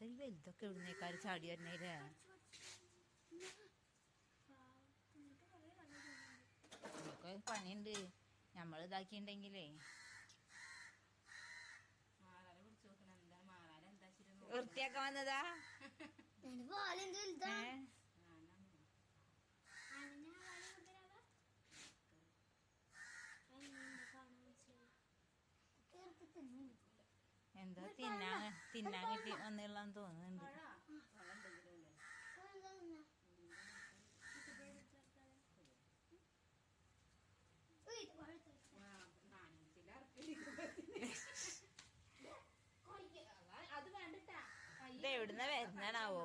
ഇത്ര വലുതൊക്കെ എഴുന്നേക്കാർ ചാടി വരണേലേ. പണിയുണ്ട്. നമ്മൾ ഇതാക്കിണ്ടെങ്കിലേ. വൃത്തിയാക്കാൻ വന്നതാ? എന്താ തിന്നാൻ തിന്നാൻ കിട്ടി വന്നില്ലാന്ന് തോന്നുന്നുണ്ട്. ഇത് എവിടുന്ന വരുന്നാണാവോ